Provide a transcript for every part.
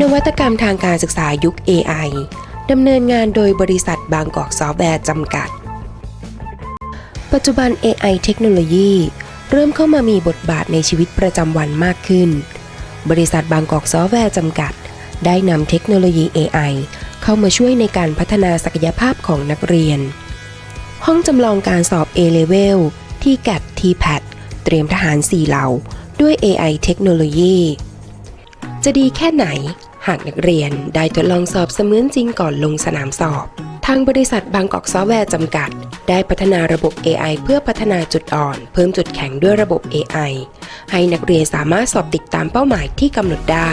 นวัตกรรมทางการศึกษายุค AI ดำเนินงานโดยบริษัทบางกอกซอฟต์แวร์จำกัด ปัจจุบัน AI เทคโนโลยีเริ่มเข้ามามีบทบาทในชีวิตประจำวันมากขึ้น บริษัทบางกอกซอฟต์แวร์จำกัด ได้นำเทคโนโลยี AI เข้ามาช่วยในการพัฒนาศักยภาพของนักเรียน ห้องจำลองการสอบ A-Level ที่ GAT TPAT เตรียมทหาร4เหล่าด้วย AI เทคโนโลยี จะดีแค่ไหน หากนักเรียนได้ทดลองสอบเสมือนจริงก่อนลงสนามสอบ ทางบริษัทบางกอกซอฟต์แวร์จำกัด ได้พัฒนาระบบ AI เพื่อพัฒนาจุดอ่อน เพิ่มจุดแข็งด้วยระบบ AI ให้นักเรียนสามารถสอบติดตามเป้าหมายที่กำหนดได้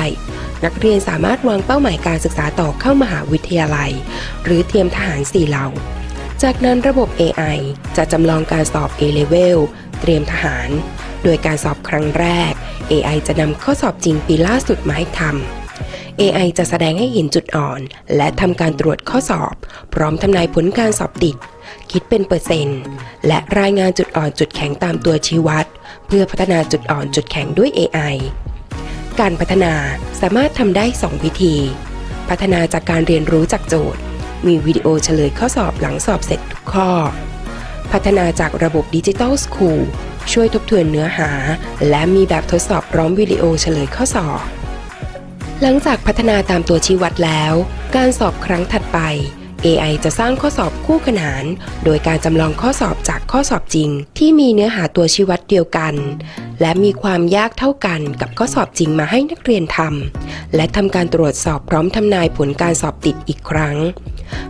นักเรียนสามารถวางเป้าหมายการศึกษาต่อเข้ามหาวิทยาลัย หรือเตรียมทหารสี่เหล่าจากนั้นระบบ AI จะจำลองการสอบ A-Level เตรียมทหาร โดยการสอบครั้งแรก AI จะนำข้อสอบจริงปีล่าสุดมาให้ทำ AI จะแสดงให้เห็นจุดอ่อน และทำการตรวจข้อสอบ พร้อมทำนายผลการสอบติด คิดเป็นเปอร์เซ็นต์ และรายงานจุดอ่อนจุดแข็งตามตัวชี้วัด เพื่อพัฒนาจุดอ่อนจุดแข็งด้วย AI การพัฒนาสามารถทำได้ 2 วิธี พัฒนาจากการเรียนรู้จากโจทย์ มีวิดีโอเฉลยข้อสอบหลังสอบเสร็จทุกข้อ พัฒนาจากระบบดิจิตอลสคูล ช่วยทบทวนเนื้อหา และมีแบบทดสอบพร้อมวิดีโอเฉลยข้อสอบ หลังจากพัฒนาตามตัวชี้วัดแล้ว การสอบครั้งถัดไป AI จะสร้างข้อสอบคู่ขนาน โดยการจำลองข้อสอบจากข้อสอบจริง ที่มีเนื้อหาตัวชี้วัดเดียวกัน และมีความยากเท่ากันกับข้อสอบจริงมาให้นักเรียนทำและทำการตรวจสอบพร้อมทำนายผลการสอบติดอีกครั้ง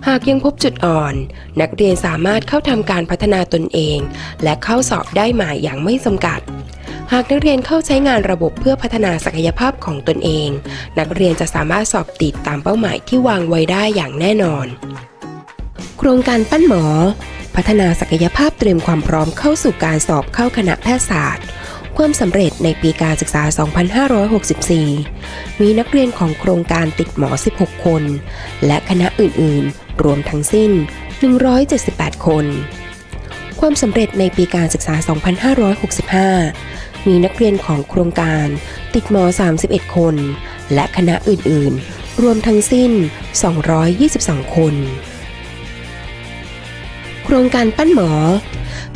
หากยังพบจุดอ่อน นักเรียนสามารถเข้าทำการพัฒนาตนเอง และเข้าสอบได้ใหม่อย่างไม่จำกัด หากนักเรียนเข้าใช้งานระบบเพื่อพัฒนาศักยภาพของตนเอง นักเรียนจะสามารถสอบติดตามเป้าหมายที่วางไว้ได้อย่างแน่นอน โครงการปั้นหมอ พัฒนาศักยภาพเตรียมความพร้อมเข้าสู่การสอบเข้าคณะแพทยศาสตร์ ความสำเร็จในปีการศึกษา 2564 มีนักเรียนของโครงการติดหมอ 16 คน และคณะอื่นๆ รวมทั้งสิ้น 178 คน ความสำเร็จในปีการศึกษา 2565 มีนักเรียนของโครงการติดหมอ 31 คน และคณะอื่น ๆ รวมทั้งสิ้น 222 คน โครงการปั้นหมอ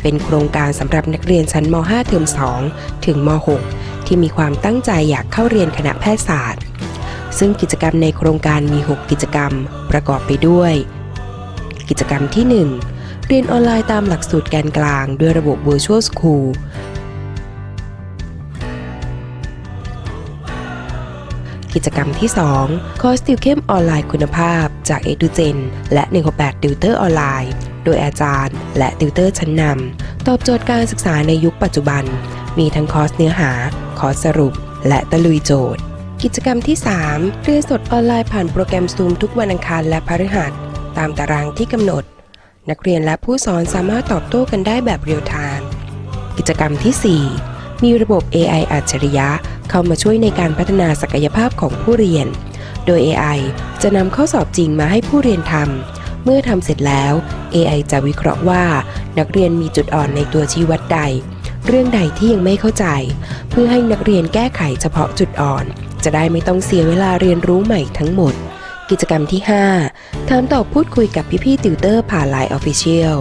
เป็นโครงการสำหรับนักเรียนชั้นม .5 เทอม 2 ถึงม .6 ที่มีความตั้งใจอยากเข้าเรียนคณะแพทยศาสตร์ ซึ่งกิจกรรมในโครงการมี 6 กิจกรรมประกอบไปด้วย กิจกรรมที่ 1 เรียนออนไลน์ตามหลักสูตรแกนกลางด้วยระบบ Virtual School กิจกรรมที่ 2 คอร์สติวเข้มออนไลน์คุณภาพ จาก e d u g e n และ 168 ติวเตอร์ออนไลน์ โดยอาจารย์ และติวเตอร์ชั้นนำตอบโจทย์การศึกษาในยุคปัจจุบัน มีทั้งคอร์สเนื้อหา คอร์สสรุป และตะลุยโจทย์ กิจกรรมที่ 3 เรียนสดออนไลน์ผ่านโปรแกรม Zoom ทุกวันอังคารและพฤหัส ตามตารางที่กำหนด นักเรียนและผู้สอนสามารถตอบโต้กันได้แบบเรียลไทม์กิจกรรมที่ 4 มีระบบ AI อัจฉริยะเข้ามาช่วยในการพัฒนาศักยภาพของผู้เรียน โดย AI จะนำข้อสอบจริงมาให้ผู้เรียนทำ เมื่อทำเสร็จแล้ว AI จะวิเคราะห์ว่า นักเรียนมีจุดอ่อนในตัวชี้วัดใด เรื่องใดที่ยังไม่เข้าใจ เพื่อให้นักเรียนแก้ไขเฉพาะจุดอ่อน จะได้ไม่ต้องเสียเวลาเรียนรู้ใหม่ทั้งหมด กิจกรรมที่ 5 ถามตอบพูดคุยกับพี่ๆติวเตอร์ผ่าน Line Official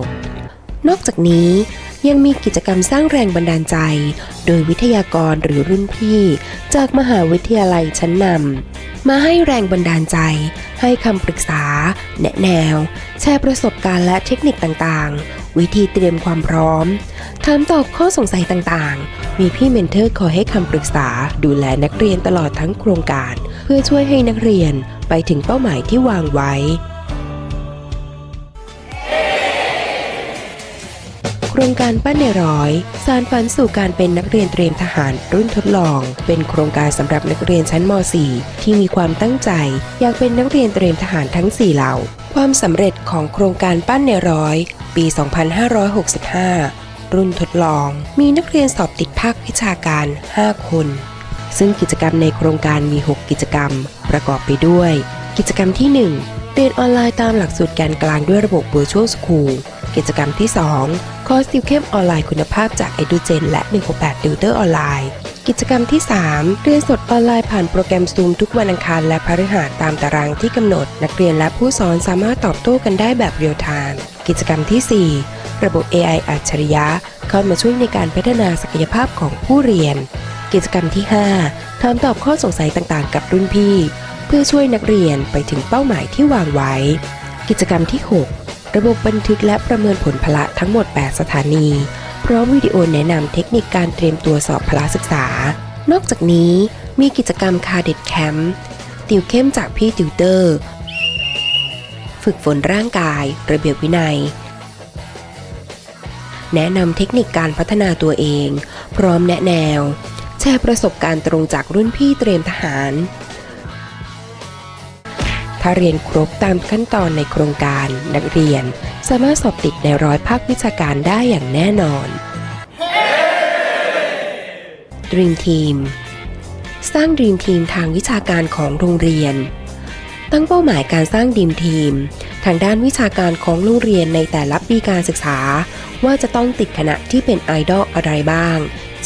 นอกจากนี้ยังมีกิจกรรมสร้างแรงบันดาลใจ โดยวิทยากรหรือรุ่นพี่ จากมหาวิทยาลัยชั้นนำมาให้แรงบันดาลใจ ให้คำปรึกษา แนะแนว แชร์ประสบการณ์และเทคนิคต่างๆ วิธีเตรียมความพร้อม ถามตอบข้อสงสัยต่างๆ มีพี่เมนเทอร์คอยให้คำปรึกษาดูแลนักเรียนตลอดทั้งโครงการ เพื่อช่วยให้นักเรียน ไปถึงเป้าหมายที่วางไว้ โครงการปั้นในร้อย สารฝันสู่การเป็นนักเรียนเตรียมทหารรุ่นทดลอง เป็นโครงการสำหรับนักเรียนชั้นม .4 ที่มีความตั้งใจ อยากเป็นนักเรียนเตรียมทหารทั้ง 4 เหล่า ความสำเร็จของโครงการปั้นในร้อย ปี 2565รุ่นทดลอง มีนักเรียนสอบติดภาควิชาการ 5 คน ซึ่งกิจกรรมในโครงการมี 6 กิจกรรม ประกอบไปด้วย กิจกรรมที่ 1 เรียนออนไลน์ตามหลักสูตรแกนกลางด้วยระบบ Virtual School กิจกรรมที่ 2 คอร์สติวเข้มออนไลน์คุณภาพจาก e d u g e n และ 168ติวเตอร์ออนไลน์ กิจกรรมที่ 3 เรียนสดออนไลน์ผ่านโปรแกรม Zoom ทุกวันอังคารและพฤหัสตามตารางที่กำหนด นักเรียนและผู้สอนสามารถตอบโต้กันได้แบบเรียลไทม์กิจกรรมที่ 4 ระบบ AI อัจฉริยะ เข้ามาช่วยในการพัฒนาศักยภาพของผู้เรียน กิจกรรมที่ 5 ถามตอบข้อสงสัยต่างๆ กับรุ่นพี่ เพื่อช่วยนักเรียนไปถึงเป้าหมายที่วางไว้ กิจกรรมที่ 6 ระบบบันทึกและประเมินผลพละทั้งหมด 8 สถานี พร้อมวิดีโอแนะนำเทคนิคการเตรียมตัวสอบพละศึกษา นอกจากนี้มีกิจกรรมคาเด็ดแคมป์ติวเข้มจากพี่ติวเตอร์ ฝึกฝนร่างกาย ระเบียบวินัย แนะนำเทคนิคการพัฒนาตัวเอง พร้อมแนะแนว แชร์ประสบการณ์ตรงจากรุ่นพี่เตรียมทหาร ถ้าเรียนครบตามขั้นตอนในโครงการ นักเรียนสามารถสอบติดในร้อยภาควิชาการได้อย่างแน่นอน Dream Team สร้าง Dream Team ทางวิชาการของโรงเรียน ตั้งเป้าหมายการสร้าง Dream Team ทางด้านวิชาการของโรงเรียนในแต่ละปีการศึกษา ว่าจะต้องติดคณะที่เป็นไอดอลอะไรบ้าง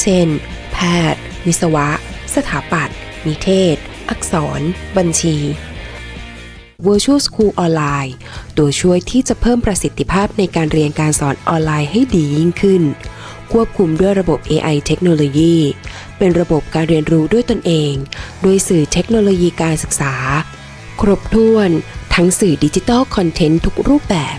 เช่น แพทย์ วิศวะ สถาปัตย์ นิเทศ อักษร บัญชี Virtual School ออนไลน์ตัวช่วยที่จะเพิ่มประสิทธิภาพในการเรียนการสอนออนไลน์ให้ดียิ่งขึ้น ควบคุมด้วยระบบ AI เทคโนโลยี เป็นระบบการเรียนรู้ด้วยตนเอง โดยสื่อเทคโนโลยีการศึกษา ครบถ้วน ทั้งสื่อดิจิทัลคอนเทนต์ทุกรูปแบบ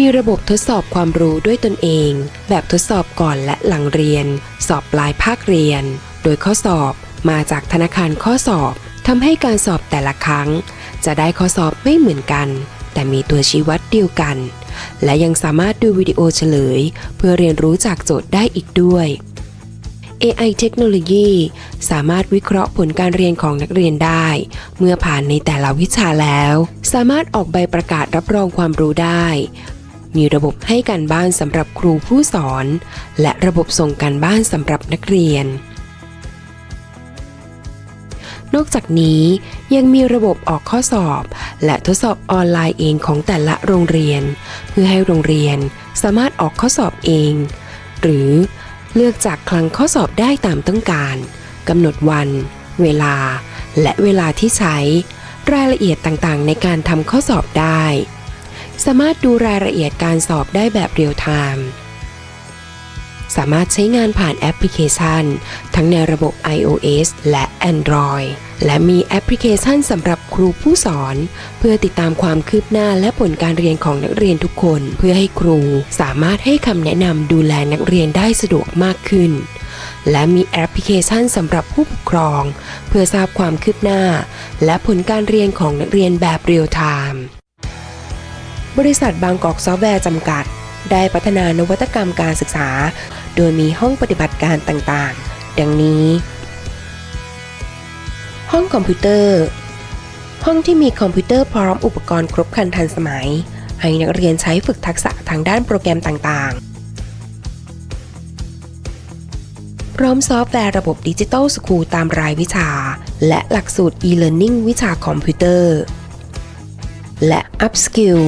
มีระบบทดสอบความรู้ด้วยตนเอง แบบทดสอบก่อนและหลังเรียน สอบปลายภาคเรียน โดยข้อสอบมาจากธนาคารข้อสอบทำให้การสอบแต่ละครั้ง จะได้ข้อสอบไม่เหมือนกัน แต่มีตัวชี้วัดเดียวกัน และยังสามารถดูวิดีโอเฉลย เพื่อเรียนรู้จากโจทย์ได้อีกด้วย AI เทคโนโลยีสามารถวิเคราะห์ผลการเรียนของนักเรียนได้ เมื่อผ่านในแต่ละวิชาแล้ว สามารถออกใบประกาศรับรองความรู้ได้ มีระบบให้การบ้านสำหรับครูผู้สอน และระบบส่งการบ้านสำหรับนักเรียน นอกจากนี้ยังมีระบบออกข้อสอบ และทดสอบออนไลน์เองของแต่ละโรงเรียน เพื่อให้โรงเรียนสามารถออกข้อสอบเอง หรือเลือกจากคลังข้อสอบได้ตามต้องการกำหนดวัน เวลา และเวลาที่ใช้ รายละเอียดต่างๆ ในการทำข้อสอบได้ สามารถดูรายละเอียดการสอบได้แบบเรียลไทม์สามารถใช้งานผ่านแอปพลิเคชัน ทั้งในระบบ iOS และ Android และมีแอปพลิเคชันสำหรับครูผู้สอน เพื่อติดตามความคืบหน้าและผลการเรียนของนักเรียนทุกคน เพื่อให้ครูสามารถให้คำแนะนำดูแลนักเรียนได้สะดวกมากขึ้น และมีแอปพลิเคชันสำหรับผู้ปกครอง เพื่อทราบความคืบหน้า และผลการเรียนของนักเรียนแบบเรียลไทม์ บริษัทบางกอกซอฟต์แวร์จำกัด ได้พัฒนานวัตกรรมการศึกษา โดยมีห้องปฏิบัติการต่างๆ ดังนี้ ห้องคอมพิวเตอร์ ห้องที่มีคอมพิวเตอร์พร้อมอุปกรณ์ครบครันทันสมัย ให้นักเรียนใช้ฝึกทักษะทางด้านโปรแกรมต่างๆพร้อมซอฟต์แวร์ระบบดิจิทัลสคูลตามรายวิชา และหลักสูตร e-learning วิชาคอมพิวเตอร์ และ Upskill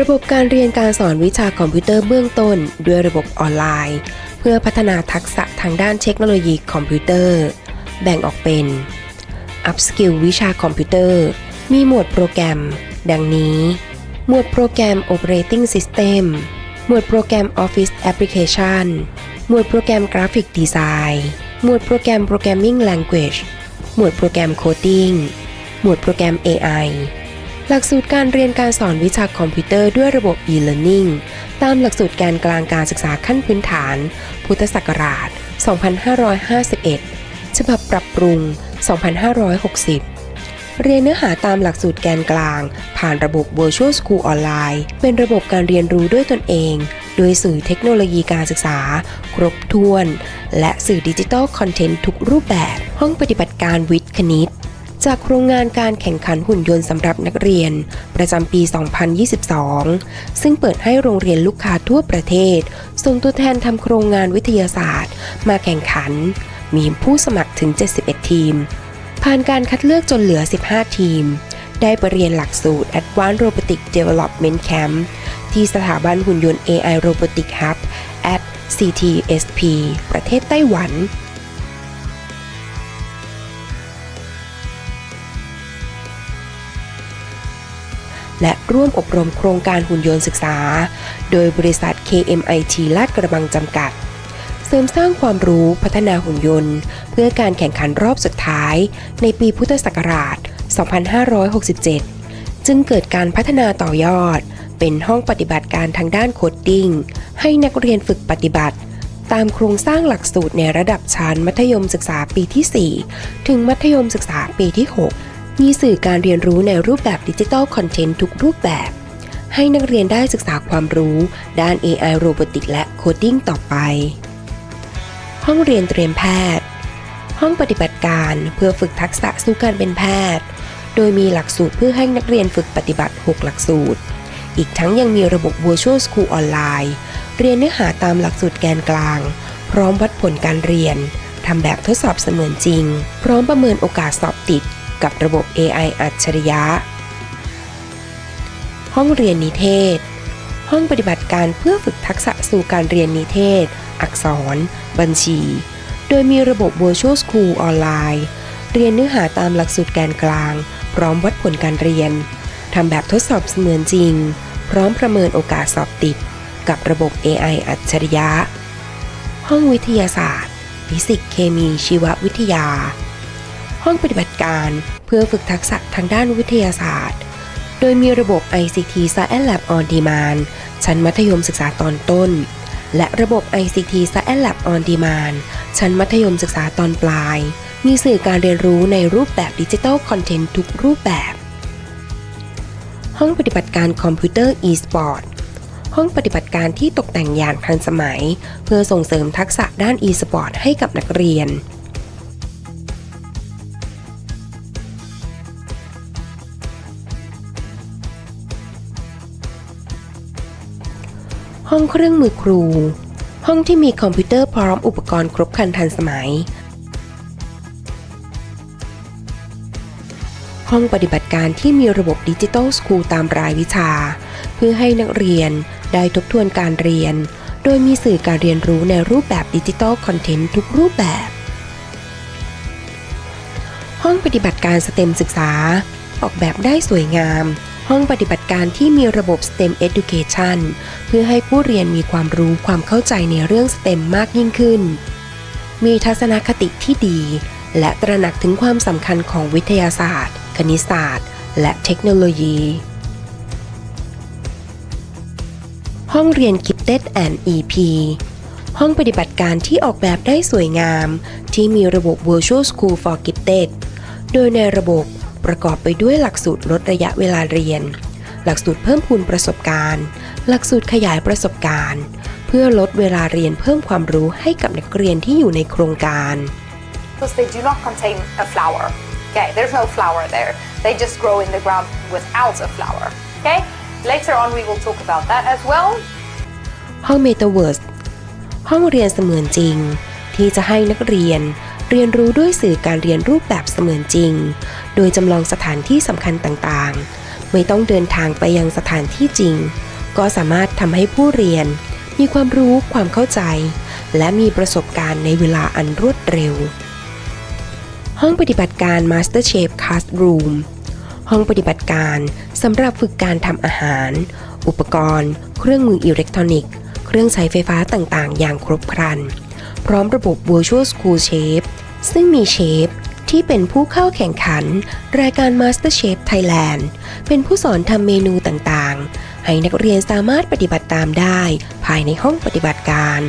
ระบบการเรียนการสอนวิชาคอมพิวเตอร์เบื้องต้น ด้วยระบบออนไลน์ เพื่อพัฒนาทักษะทางด้านเทคโนโลยีคอมพิวเตอร์ แบ่งออกเป็น Upskill วิชาคอมพิวเตอร์ มีหมวดโปรแกรม ดังนี้ หมวดโปรแกรม Operating System หมวดโปรแกรม Office Application หมวดโปรแกรม Graphic Design หมวดโปรแกรม Programming Language หมวดโปรแกรม Coding หมวดโปรแกรม AI หลักสูตรการเรียนการสอนวิชาคอมพิวเตอร์ด้วยระบบ e-learning ตามหลักสูตรแกนกลางการศึกษาขั้นพื้นฐาน พุทธศักราช 2551 ฉบับปรับปรุง 2560 เรียนเนื้อหาตามหลักสูตรแกนกลาง ผ่านระบบ Virtual School ออนไลน์เป็นระบบการเรียนรู้ด้วยตนเอง โดยสื่อเทคโนโลยีการศึกษา ครบถ้วน และสื่อดิจิทัลคอนเทนต์ทุกรูปแบบ ห้องปฏิบัติการวิทย์คณิต จากโครงงานการแข่งขันหุ่นยนต์สำหรับนักเรียน ประจำปี 2022 ซึ่งเปิดให้โรงเรียนลูกค้าทั่วประเทศ ส่งตัวแทนทำโครงงานวิทยาศาสตร์ มาแข่งขัน มีผู้สมัครถึง 71 ทีม ผ่านการคัดเลือกจนเหลือ 15 ทีม ได้ไปเรียนหลักสูตร Advanced Robotic Development Camp ที่สถาบันหุ่นยนต์ AI Robotic Hub at CTSP ประเทศไต้หวัน และร่วมอบรมโครงการหุ่นยนต์ศึกษา โดยบริษัท KMIT ลาดกระบังจำกัด เสริมสร้างความรู้พัฒนาหุ่นยนต์ เพื่อการแข่งขันรอบสุดท้าย ในปีพุทธศักราช 2567 จึงเกิดการพัฒนาต่อยอด เป็นห้องปฏิบัติการทางด้านโคดดิ้งให้นักเรียนฝึกปฏิบัติตามโครงสร้างหลักสูตรในระดับชั้นมัธยมศึกษาปีที่ 4 ถึงมัธยมศึกษาปีที่ 6 มีสื่อการเรียนรู้ในรูปแบบดิจิทัลคอนเทนต์ทุกรูปแบบ ให้นักเรียนได้ศึกษาความรู้ด้าน AI โรบอติกและโคดดิ้งต่อไป ห้องเรียนเตรียมแพทย์ ห้องปฏิบัติการเพื่อฝึกทักษะสู่การเป็นแพทย์ โดยมีหลักสูตรเพื่อให้นักเรียนฝึกปฏิบัติ 6 หลักสูตร อีกทั้งยังมีระบบ Virtual School ออนไลน์ เรียนเนื้อหาตามหลักสูตรแกนกลาง พร้อมวัดผลการเรียนทำแบบทดสอบเสมือนจริง พร้อมประเมินโอกาสสอบติด กับระบบ AI อัจฉริยะ ห้องเรียนนิเทศ ห้องปฏิบัติการเพื่อฝึกทักษะสู่การเรียนนิเทศ อักษร บัญชี โดยมีระบบ Virtual School ออนไลน์ เรียนเนื้อหาตามหลักสูตรแกนกลาง พร้อมวัดผลการเรียน ทำแบบทดสอบเสมือนจริง พร้อมประเมินโอกาสสอบติด กับระบบ AI อัจฉริยะ ห้องวิทยาศาสตร์ ฟิสิกส์เคมีชีววิทยา ห้องปฏิบัติการ เพื่อฝึกทักษะทางด้านวิทยาศาสตร์ โดยมีระบบ ICT Science Lab on Demand ชั้นมัธยมศึกษาตอนต้น และระบบ ICT Science Lab on Demand ชั้นมัธยมศึกษาตอนปลาย มีสื่อการเรียนรู้ในรูปแบบดิจิทัลคอนเทนต์ทุกรูปแบบ ห้องปฏิบัติการคอมพิวเตอร์ e-sport ห้องปฏิบัติการที่ตกแต่งอย่างทันสมัย เพื่อส่งเสริมทักษะด้าน e-sport ให้กับนักเรียน ห้องเครื่องมือครู ห้องที่มีคอมพิวเตอร์พร้อมอุปกรณ์ครบครันทันสมัย ห้องปฏิบัติการที่มีระบบดิจิ t a ลสคูลตามรายวิชา เพื่อให้นักเรียนได้ทบทวนการเรียน โดยมีสื่อการเรียนรู้ในรูปแบบดิจิทัลคอนเทนต์ทุกรูปแบบ ห้องปฏิบัติการสเต็มศึกษา ออกแบบได้สวยงาม ห้องปฏิบัติการที่มีระบบ STEM Education เพื่อให้ผู้เรียนมีความรู้ความเข้าใจในเรื่อง STEM มากยิ่งขึ้น มีทัศนคติที่ดี และตระหนักถึงความสำคัญของวิทยาศาสตร์ คณิตศาสตร์ และเทคโนโลยี ห้องเรียน Gifted and EP ห้องปฏิบัติการที่ออกแบบได้สวยงาม ที่มีระบบ Virtual School for Gifted โดยในระบบ ประกอบไปด้วยหลักสูตรลดระยะเวลาเรียน หลักสูตรเพิ่มพูนประสบการณ์ หลักสูตรขยายประสบการณ์ เพื่อลดเวลาเรียนเพิ่มความรู้ให้กับนักเรียนที่อยู่ในโครงการ because they do not contain a flower. Okay, there's no flower there. They just grow in the ground without a flower. Okay, later on we will talk about that as well. ห้อง Metaverse ห้องเรียนเสมือนจริง ที่จะให้นักเรียน เรียนรู้ด้วยสื่อการเรียนรูปแบบเสมือนจริง โดยจำลองสถานที่สำคัญต่างๆ ไม่ต้องเดินทางไปยังสถานที่จริง ก็สามารถทำให้ผู้เรียน มีความรู้ความเข้าใจ และมีประสบการณ์ในเวลาอันรวดเร็ว ห้องปฏิบัติการ MasterChef Classroom ห้องปฏิบัติการสำหรับฝึกการทำอาหาร อุปกรณ์ เครื่องมืออิเล็กทรอนิกส์ เครื่องใช้ไฟฟ้าต่างๆ อย่างครบครัน พร้อมระบบ Virtual School Chef ซึ่งมีเชฟที่เป็นผู้เข้าแข่งขัน รายการ MasterChef Thailand เป็นผู้สอนทำเมนูต่างๆ ให้นักเรียนสามารถปฏิบัติตามได้ ภายในห้องปฏิบัติการ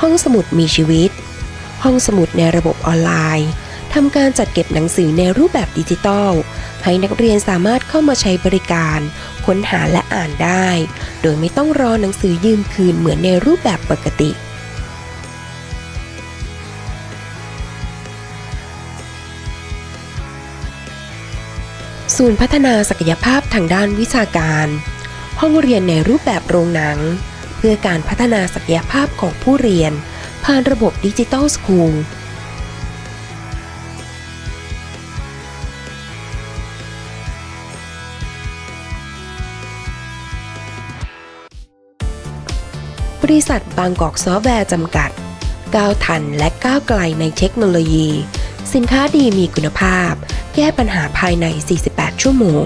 ห้องสมุดมีชีวิต ห้องสมุดในระบบออนไลน์ ทำการจัดเก็บหนังสือในรูปแบบดิจิตอล ให้นักเรียนสามารถเข้ามาใช้บริการ ค้นหาและอ่านได้ โดยไม่ต้องรอหนังสือยืมคืนเหมือนในรูปแบบปกติศูนย์พัฒนาศักยภาพทางด้านวิชาการ ห้องเรียนในรูปแบบโรงหนัง เพื่อการพัฒนาศักยภาพของผู้เรียน ผ่านระบบดิจิตอลสคูล ริษัทบางกอกซอฟต์แวร์จำกัด ก้าวทันและก้าวไกลในเทคโนโลยี สินค้าดีมีคุณภาพ แก้ปัญหาภายใน 48 ชั่วโมง